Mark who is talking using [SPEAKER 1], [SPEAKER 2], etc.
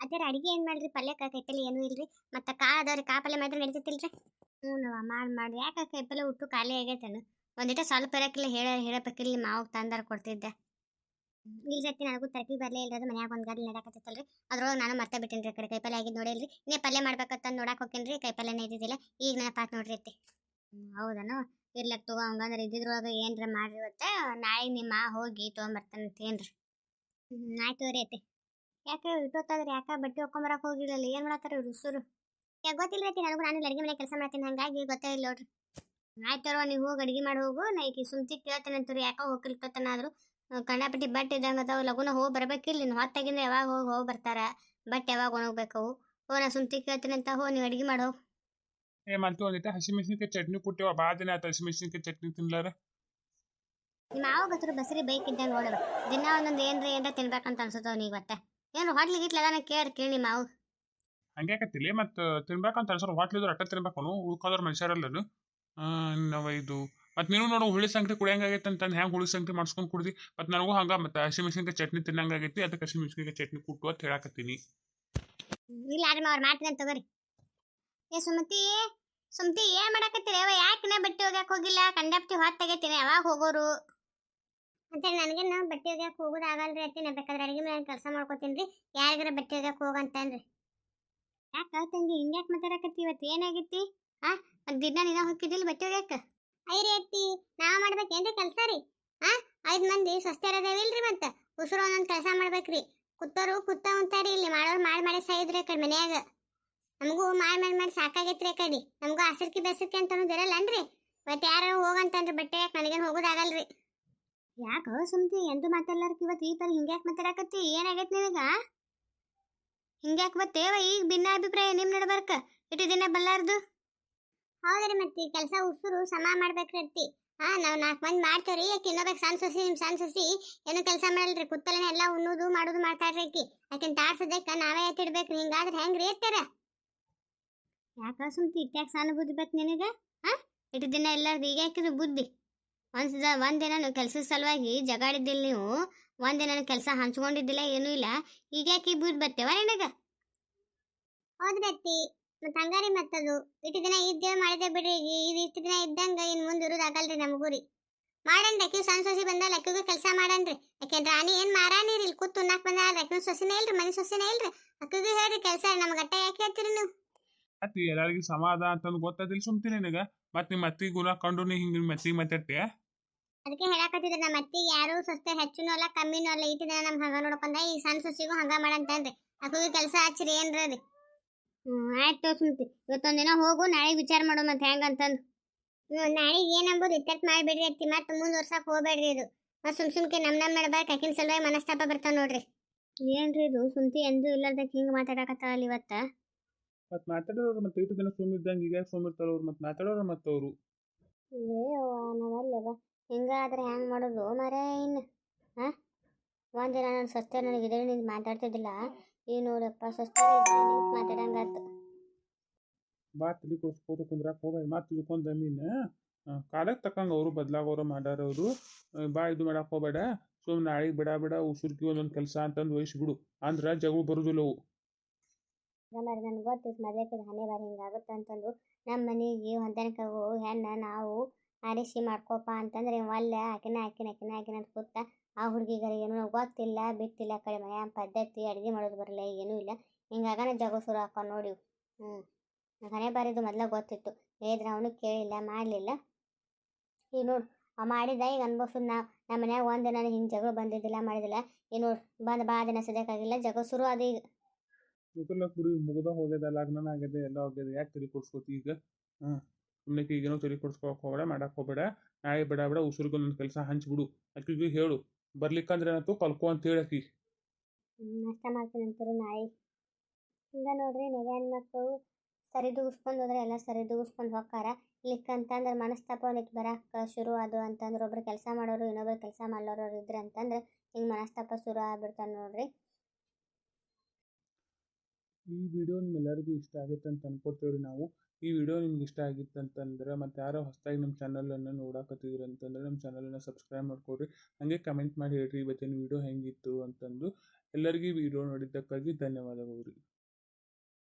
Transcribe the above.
[SPEAKER 1] ಅದರ ಅಡಿಗೆ ಏನು ಮಾಡ್ರಿ? ಪಲ್ಯ ಕೈಪಲ್ಲೆ ಏನೂ ಇಲ್ರಿ. ಮತ್ತು ಕಾ ಅದಾವ್ರಿ ಕಾ ಪಲ್ಯ ಮಾಡಿದ್ರೆ ನಡೀತೈತಿಲ್ರಿ ಹ್ಞೂ ನಾವು ಮಾಡಿ ಮಾಡಿ ಯಾಕೆ ಕೈಪಲ್ಲೆ ಉಟ್ಟು ಖಾಲಿ ಆಗೈತೇನು ಒಂದಿಟ ಸ್ವಲ್ಪ ಇರಕ್ಕಿಲ್ಲ ಹೇಳ, ಹೇಳಬೇಕಿಲ್ಲ ಮಾವು ತಂದಾರ ಕೊಡ್ತಿದ್ದೆ. ಇಲ್ಲಿ ಸತಿ ನನಗೂ ತರಕಾರಿ ಬರಲೇ ಇಲ್ಲದ ಮನ್ಯಾಗ ಒಂದು ಗಾಡಿ ನಡಕತ್ತೈತಲ್ರಿ ಅದ್ರೊಳಗೆ ನಾನು ಮತ್ತೆ ಬಿಟ್ಟಿನ್ರಿ ಆ ಕಡೆ ಕೈಪಲ್ಲೆ ಆಗಿದ್ದು ನೋಡಿಲ್ರಿ. ಇನ್ನೇ ಪಲ್ಯ ಮಾಡ್ಬೇಕಂತ ನೋಡಕ್ ಹೋಗ್ತೇನ್ರಿ ಕೈಪಲ್ಯನೇ ಇದ್ದಿದ್ದಿಲ್ಲ. ಈಗ ನೆನಪಾತ್ ನೋಡ್ರಿ ಐತಿ ಹೌದನು ಇರ್ಲಕ್ ತಗೋ, ಹಂಗಂದ್ರೆ ಇದ್ದಿದ್ರೊಳಗೆ ಏನ್ರ ಮಾಡ್ರಿ ಇವತ್ತ? ನಾಳೆ ನಿಮ್ಮ ಹೋಗಿ ತೊಗೊಂಬರ್ತಾನಂತ ಏನ್ರಿ ಹ್ಮ್, ಆಯ್ತು ರೀ ಐತಿ ಯಾಕೆ ಇಟ್ಟೋತಾದ್ರೆ ಯಾಕೆ ಬಟ್ಟೆ ಹೊಕ್ಕೊಂಬರಕ್ ಹೋಗಿರಲ್ಲ? ಏನು ಮಾಡತ್ತಾರ ಇವ್ರು ಸುರು ಯಾಕೆ ಗೊತ್ತಿಲ್ಲ ರೀತಿ ನನಗೂ ನಾನು ಅಡುಗೆ ಮನೆ ಕೆಲಸ ಮಾಡ್ತೀನಿ ಹಂಗಾಗಿ ಗೊತ್ತೇ ಇಲ್ಲ ನೋಡ್ರಿ. ಆಯ್ತಾರೋ ನೀವು ಹೋಗಿ ಅಡಿಗೆ ಮಾಡಿ ಹೋಗು. ನಾ ಈಗ ಸುಮ್ತಿ ಕೇಳ್ತೇನಂತೀರಿ ಯಾಕೋ ಹೋಗಿಲ್ತತನಾದ್ರು ಕಣ್ಣಾಪಟ್ಟಿ ಬಟ್ಟೆ ಇದ್ದಂಗೆ ಅದಾವ ಲಗುನ ಹೋಗಿ ಬರ್ಬೇಕಿಲ್ಲ ನೀನು. ಹೊತ್ತಾಗಿಂದ ಯಾವಾಗ ಹೋಗಿ ಹೋಗಿ ಬರ್ತಾರ. ಬಟ್ಟೆ ಯಾವಾಗ ಒಣಗಬೇಕು ಓ ನಾ ಸುಮ್ತಿ ಕೇಳ್ತೀನಂತ ಹೋ ನೀವು ಅಡಿಗೆ ಮಾಡೋ
[SPEAKER 2] ಏ ಮಂತು ಒಂದಿಟ ಹಸಿಮೆಣಸಿನಕಾಯಿ ಚಟ್ನಿ ಕೊಟ್ಟಿವ ಭಾಳ ದಿನ ಆಯ್ತು ಹಸಿಮೆಣಸಿನಕಾಯಿ ಚಟ್ನಿ ತಿನ್ಲಾರ.
[SPEAKER 1] ನಿಮ್ಮ ಮಾವ ಹತ್ರ ಬಸರಿ ಬೈಕಿದ್ದ ನೋಡವ ದಿನ ಒಂದೊಂದು ಏನ್ರ ಏನ್ರ ತಿನ್ಬೇಕಂತ ಅನ್ಸುತ್ತೆ ನೀ ಇವತ್ತ ಏನ್ರ ಹೋಟ್ಲ್ ಗಿಟ್ಲಿ ಅದಾನ ಕೇಳಿ ಕೇಳಿ ಮಾವು.
[SPEAKER 2] ಹಂಗೆ ಹಂಗ್ಯಾಕತ್ತಿಲ್ಲ ಮತ್ತು ತಿನ್ಬೇಕಂತ ಅನ್ಸರ್ ಹೋಟ್ಲಿದ್ರು ಅಟ್ಟ ತಿನ್ಬೇಕು ಉಳ್ಕೋದ್ರ ಮನುಷ್ಯರಲ್ಲನು ನಾವು ಇದು ಮತ್ತು ನೀನು ನೋಡು ಹುಳಿ ಸಂಗಟಿ ಕುಡಿಯಂಗಾಗೈತೆ ಅಂತಂದು ಹೆಂಗೆ ಹುಳಿ ಸಂಕ್ರಿ ಮಾಡ್ಸ್ಕೊಂಡು ಕುಡ್ದು? ಮತ್ತು ನನಗೂ ಹಂಗೆ ಮತ್ತು ಹಸಿಮೆಣಸಿನ್ಕಾಯಿ ಚಟ್ನಿ ತಿನ್ನಂಗಾಗೈತಿ ಅದಕ್ಕೆ ಹಸಿಮೆಣಸಿನ್ಕಾಯಿ ಚಟ್ನಿ ಕುಟ್ಟು ಅಂತ ಹೇಳಕತ್ತೀನಿ.
[SPEAKER 1] ಇಲ್ಲ ಆದ್ರೆ ಅವ್ರು ಮಾಡ್ತೀನಿ ತಗೋರಿ. ಏ ಸುಮತಿ ಸುಮತಿ ಏನ್ ಮಾಡಕತ್ತೀರಿ? ಅವ ಯಾಕೆ ಬಟ್ಟೆ ಹೋಗಕ್ಕೆ ಹೋಗಿಲ್ಲ? ಕಂಡಪ್ಟಿ ಹೊತ್ತಾಗೈತೀನಿ ಯಾವಾಗ ಹೋಗೋರು. ಮತ್ತೆ ನನಗೆ ನಾವು ಬಟ್ಟೆ ಒಗ್ಯಾಕ ಹೋಗೋದು ಆಗಲ್ರಿ ಅತ್ತಿ ನಾ ಬೇಕಾದ್ರೆ ಅಡಿಗೆ ಮನೆ ಕೆಲಸ ಮಾಡ್ಕೋತೀನಿ ರೀ ಯಾರಿಗಾರ ಬಟ್ಟೆ ಒಗ್ಯಾಕ ಹೋಗಂತನ್ರಿ ಯಾಕೆ ತಂಗಿ ಯಾಕೆ ಮಾತಾಡಕತ್ತಿ ಇವತ್ತು ಏನಾಗಿತ್ತಿ? ಆ ದಿನ ನೀನ ಹೋಗಿದ್ದಿಲ್ಲ ಬಟ್ಟೆ ಒಗ್ಯಾಕ? ಐರಿ ಅತ್ತಿ ನಾ ಮಾಡ್ಬೇಕೇನ್ರಿ ಕೆಲಸ ರೀ? ಆ ಐದು ಮಂದಿ ಸ್ವಸ್ಥರದೇವಿಲ್ರಿ ಮತ್ತೆ? ಉಸಿರು ಒಂದೊಂದು ಕೆಲಸ ಮಾಡ್ಬೇಕ್ರಿ. ಕುತ್ತೋರು ಕುತ್ತ ಅಂತಾರಿ ಇಲ್ಲಿ ಮಾಡೋರು ಮಾಡಿ ಮಾಡಿ ಸಾಯಿದ್ರಿ ಕಡೆ ಮನ್ಯಾಗ. ನಮಗೂ ಮಾಡಿ ಮಾಡಿ ಮಾಡಿ ಸಾಕಾಗೈತ್ರಿ ಕಡೆ. ನಮಗೂ ಹಸಿರ್ಕಿ ಬೆಸರ್ಕಿ ಅಂತ ಅನ್ನೋದಿರಲ್ಲನ್ರಿ ಮತ್ತೆ ಯಾರು ಹೋಗಂತನ್ರಿ ಬಟ್ಟೆ ಯಾಕೆ ನನಗೇನು ಹೋಗೋದಾಗಲ್ರಿ ಯಾಕೋ ಸುಮ್ತಿ ಎಂದು ಮಾತಾಡ್ಲಾರ್ಕ ಇವತ್ತು ಈ ಪರಿ ಹಿಂಗ್ಯಾಕ್ ಮಾತಾಡಕತ್ತಿ? ಏನಾಗೈತಿ ನಿನಗ? ಹಿಂಗ್ಯಾಕ್ ಬತ್ತೇವ ಈಗ ಭಿನ್ನ ಅಭಿಪ್ರಾಯ ನಿಮ್ ನಡ್ಬರ್ಕ ಇಟ್ಟು ದಿನ ಬಲ್ಲಾರ್ದು? ಹೌದ್ರಿ ಮತ್ತೆ ಕೆಲಸ ಉಸುರು ಸಮ ಮಾಡ್ಬೇಕ್ರತ್ತಿ ಹಾ ನಾವ್ ನಾಲ್ಕು ಮಂದಿ ಮಾಡ್ತೇವ್ರಿ ಯಾಕೆ ಇನ್ನೊಬ್ಬಕ್ಕೆ ಸಣ್ಣ ಸೊಸಿ ನಿಮ್ ಸಣ್ಣ ಸೊಸಿ. ಏನು ಕೆಲಸ ಮಾಡಲ್ರಿ ಕುತ್ತಲನೆ ಎಲ್ಲ ಉಣ್ಣುದು ಮಾಡುದು ಮಾಡ್ತಾರ್ರಿ ಆಕಿ. ಆಕಿನ ತಾಡ್ಸದಕ್ಕ ನಾವೇ ಎತ್ತಿಡ್ಬೇಕ್ರಿ ಹಿಂಗಾದ್ರೆ ಹೆಂಗ್ರಿ ಎತ್ತಾರ ಯಾಕ ಸುಮ್ತಿ ಇಟ್ಯಾಕ ಸಣ್ಣ ಬುದ್ಧಿ ಬೇಕು ನಿನಗ? ಹಾ ಇಟ್ಟು ದಿನ ಎಲ್ಲಾರ್ದು ಈಗ ಹಾಕಿದ್ರು ಬುದ್ಧಿ? ಒಂದ್ಸದ ಒಂದಿನ ಕೆಲ್ಸದ ಸಲುವಾಗಿ ಜಗಾಡಿದ್ದಿಲ್ಲ ನೀವು ಒಂದಿನ ಕೆಲಸ ಹಂಚ್ಕೊಂಡಿದ್ದಿಲ್ಲ, ಏನೂ ಇಲ್ಲ. ಈಗ ಯಾಕೆ ಬುದ್ಧಿ ಬರ್ತೇವ ನಿನಗ. ಹೌದ್ರಿ ಬತ್ತಿ. ಮತ್ತ ಹಂಗಾರಿ ಮತ್ತದು ಇಟ್ಟು ದಿನ ಇದ್ದೇವೆ ಮಾಡಿದೆ ಬಿಡ್ರಿ ಈಗ ಇದು ಇಷ್ಟು ದಿನ ಇದ್ದಂಗ ಇನ್ ಮುಂದೆ ಇರೋದಾಗಲ್ರಿ ನಮಗೂರಿ ರೀ ಮಾಡನ್ರಿ ಅಕ್ಕಿ ಸಣ್ಣ ಸೊಸಿ ಬಂದಲ್ಲ ಅಕ್ಕಿಗೂ ಕೆಲಸ ಮಾಡನ್ರಿ. ಯಾಕೆಂದ್ರೆ ರಾಣಿ ಏನ್ ಮಾರಾನಿರಿ ಇಲ್ಲಿ ಕೂತ್ ಉಣ್ಣಾಕ್ ಬಂದ ಅಕ್ಕಿನ ಸೊಸಿನೇ ಇಲ್ರಿ, ಮನೆ ಸೊಸಿನೇ ಇಲ್ರಿ. ಅಕ್ಕಿಗೂ ಹೇಳ್ರಿ ಕೆಲಸ ನಮ್ಗೆ ಅಟ್ಟ ಯಾಕೆ ಹೇಳ್ತೀರಿ ನೀವು?
[SPEAKER 2] ಮತ್ತು ಎಲ್ಲರಿಗೂ ಸಮಾಧ ಅಂತ ಗೊತ್ತಾದಿಲ್ಲ ಸುಮ್ತೀನಿ ನಿನಗ. ಮತ್ ನಿಮ್ಮ ಅತ್ತಿ ಗುಣ ಕಂಡು ನೀ ಹಿಂಗ ನಿಮ್ಮ ಅತ್ತಿಗೆ
[SPEAKER 1] ಅದಕ್ಕೆ ಹೇಳಕತ್ತಿದ್ರೆ ನಮ್ಮ ಅತ್ತಿ ಯಾರು ಸಸ್ತೆ ಹೆಚ್ಚುನೂ ಅಲ್ಲ ಕಮ್ಮಿನೂ ಅಲ್ಲ ಇಟ್ಟು ನಮ್ ಹಂಗ ನೋಡ್ಕೊಂಡ ಈ ಸಣ್ಣ ಸಸಿಗೂ ಹಂಗ ಮಾಡಂತಂದ್ರಿ ಅಕ್ಕಿಗೆ ಕೆಲಸ ಹಚ್ಚಿರಿ ಏನ್ರಿ ಹ್ಞೂ ಆಯ್ತು ಸುಮ್ತಿ. ಇವತ್ತೊಂದಿನ ಹೋಗು ನಾಳೆ ವಿಚಾರ ಮಾಡೋ ಮತ್ತೆ ಹೆಂಗಂತಂದು ನಾಳೆಗೆ ಏನಂಬೋದು ಇತ್ತಟ್ ಮಾಡಿಬಿಡ್ರಿ ಅತ್ತಿ. ಮತ್ತೆ ಮುಂದುವರ್ಸಕ್ಕೆ ಹೋಗಬೇಡ್ರಿ ಇದು. ಮತ್ತೆ ಸುಮ್ ಸುಮ್ಕೆ ನಮ್ಮ ನಮ್ಮ ನಡ್ಬೇಕು ಅಕ್ಕಿನ ಸಲುವಾಗಿ ಮನಸ್ತಾಪ ಬರ್ತಾವ ನೋಡ್ರಿ. ಏನ್ರಿ ಇದು? ಸುಮ್ತಿ ಎಂದೂ ಇಲ್ಲದಕ್ಕೆ ಹಿಂಗೆ ಮಾತಾಡಕತ್ತಾವಲ್ಲ ಇವತ್ತ?
[SPEAKER 2] ಮತ್ತು ಮಾತಾಡೋರು ಮತ್ತೆ ಐದು ದಿನ ಸುಮ್ಮಿದ್ದಂಗೆ ಈಗ ಸುಮ್ಮಿರ್ತಾರೆ ಅವ್ರು ಮತ್ತೆ ಮಾತಾಡೋರು ಮತ್ತೆ ಅವರು.
[SPEAKER 1] ಏಯವ್ವ ನಾವಲ್ಲವ ಹಿಂಗಾದ್ರೆ ಹೆಂಗೆ ಮಾಡೋದು ಮರೆ ಇನ್ನು ಹಾಂ ಒಂದಿನ ನಾನು ಸೊಸ್ತೆ ನನಗೆ ಇದ್ರೆ ಮಾತಾಡ್ತಿದ್ದಿಲ್ಲ. ಈ ನೋಡಪ್ಪ ಸೊಸ್ತೆ ಮಾತಾಡಂಗಾತು
[SPEAKER 2] ಬಾ ತಲೆ ಕೊಡ್ಸ್ಕೋತ ಕುಂದ್ರಾಕ ಹೋಗ್ಬೇಡ. ಮತ್ತು ತಿಳ್ಕೊಂಡ ಮೀನು. ಕಾಲಕ್ಕೆ ತಕ್ಕಂಗೆ ಅವರು ಬದಲಾಗೋರು ಮಾಡ್ಯಾರ ಅವರು. ಬಾ ಇದು ಮಾಡಕ್ಕೆ ಹೋಗ್ಬೇಡ. ಸುಮ್ಮನೆ ನಾಳೆಗೆ ಬಿಡ ಬಿಡ ಉಸುರ್ಕಿ ಒಂದೊಂದು ಕೆಲಸ ಅಂತಂದು ವಹಿಸ್ಬಿಡು. ಅಂದ್ರೆ ಜಗಳ ಬರೋದಿಲ್ಲ ಅವು.
[SPEAKER 1] ಮರಿ ನನಗೆ ಗೊತ್ತಿತ್ತು ಮದ್ವೆಕಿದ ಹಣೆ ಬಾರಿ ಹಿಂಗಾಗುತ್ತೆ ಅಂತಂದು. ನಮ್ಮ ಮನೆಗೆ ಹೊಂದಾಣಿಕಾಗು ಹೆಣ್ಣು ನಾವು ಆರಿಸಿ ಮಾಡ್ಕೋಪ ಅಂತಂದ್ರೆ ಒಲ್ಲೆ ಆಕಿನ ಆಕಿನ ಆಕಿನ ಆಕಿನ ಅಂತ ಕೂತ ಆ ಹುಡುಗಿಗರ ಏನೂ ಗೊತ್ತಿಲ್ಲ, ಬಿಟ್ಟಿಲ್ಲ ಕಡೆ ಮನೆ ಪದ್ಧತಿ, ಅಡುಗೆ ಮಾಡೋದು ಬರಲ್ಲ, ಏನೂ ಇಲ್ಲ. ಹಿಂಗಾಗನ ಜಗ ಶುರು ಹಾಕೋ ನೋಡಿ. ಹ್ಞೂ ಹಣೆ ಬಾರಿದು ಮೊದಲ ಗೊತ್ತಿತ್ತು. ಹೇಳಿದ್ರೆ ಅವನು ಕೇಳಿಲ್ಲ, ಮಾಡಲಿಲ್ಲ. ಈಗ ನೋಡು ಆ ಮಾಡಿದ ಈಗ ಅನ್ಭವ್ಸದ್ ನಾವು. ನಮ್ಮ ಮನ್ಯಾಗ ಒಂದು ದಿನ ಹಿಂಗೆ ಜಗಳ ಬಂದಿದ್ದಿಲ್ಲ ಮಾಡಿದಿಲ್ಲ ಈಗ ನೋಡು, ಬಂದು ಭಾಳ ದಿನ ಸದ್ಯಕ್ಕಾಗಿಲ್ಲ ಜಗ ಶುರು ಅದು ಈಗ.
[SPEAKER 2] ಮುಗಿಲ್ಲ ಬಿಡಿ ಮುಗ್ದ ಹೋಗ್ಯದ ಲಗ್ನ ಆಗ್ಯದ ಎಲ್ಲ ಹೋಗ್ಯದ ಯಾಕೆ ತಲೆ ಕೊಡ್ಸ್ಕೋತಿ ಈಗ? ಹಾಂ ಸುಮ್ಮನೆ ಈಗೇನೋ ತಲೆ ಕೊಡ್ಸ್ಕೊಳಕ್ ಹೋಗಬೇಡ ಮಾಡಕ್ಕೆ ಹೋಗ್ಬೇಡ ನಾಯಿ ಬಿಡ ಬೇಡ ಉಸಿರಿಗೆ ನನ್ನ ಕೆಲಸ ಹಂಚ್ಬಿಡು. ಆಕಿಗೆ ಹೇಳು ಬರ್ಲಿಕ್ಕಂದ್ರೆ ಏನಂತೂ ಕಲ್ಕೊ ಅಂತ ಹೇಳಿ ನಷ್ಟ
[SPEAKER 1] ಹ್ಮ್, ನಾಷ್ಟ ಮಾಡ್ತೀನಿ ನಾಯಿ ಹಿಂಗ ನೋಡ್ರಿ ನೆಗ್ಯಾನ್ ಮಕ್ಕಳು ಸರಿದೂಗಿಸ್ಕೊಂಡು ಹೋದ್ರೆ ಎಲ್ಲ ಸರಿದೂಗಿಸ್ಕೊಂಡು ಹೋಗ್ತಾರ ಇಲ್ಲಿಕ್ಕಂತಂದ್ರೆ ಮನಸ್ತಾಪ ಒಂದಿಟ್ಟು ಬರಕ್ಕೆ ಶುರು ಅದು ಅಂತಂದ್ರೆ ಒಬ್ರು ಕೆಲಸ ಮಾಡೋರು ಇನ್ನೊಬ್ರು ಕೆಲಸ ಮಾಡೋರು ಇದ್ರೆ ಅಂತಂದ್ರೆ ಹಿಂಗೆ ಮನಸ್ತಾಪ ಶುರು ಆಗ್ಬಿಡ್ತಾನೆ ನೋಡ್ರಿ.
[SPEAKER 2] ಈ ವಿಡಿಯೋ ನಿಮ್ಮೆಲ್ಲರಿಗೂ ಇಷ್ಟ ಆಗುತ್ತೆ ಅಂತ ಅನ್ಕೋತೀವಿ ನಾವು. ಈ ವಿಡಿಯೋ ನಿಮ್ಗೆ ಇಷ್ಟ ಆಗಿತ್ತು ಅಂತಂದ್ರೆ ಮತ್ತು ಯಾರೋ ಹೊಸದಾಗಿ ನಮ್ಮ ಚಾನಲನ್ನು ನೋಡಕತ್ತಿದ್ರು ಅಂತಂದ್ರೆ ನಮ್ಮ ಚಾನಲನ್ನು ಸಬ್ಸ್ಕ್ರೈಬ್ ಮಾಡ್ಕೊಡ್ರಿ. ಹಾಗೆ ಕಮೆಂಟ್ ಮಾಡಿ ಹೇಳ್ರಿ ಇವತ್ತಿನ ವಿಡಿಯೋ ಹೆಂಗಿತ್ತು ಅಂತಂದು. ಎಲ್ಲರಿಗೂ ವಿಡಿಯೋ ನೋಡಿದ್ದಕ್ಕಾಗಿ ಧನ್ಯವಾದಗಳು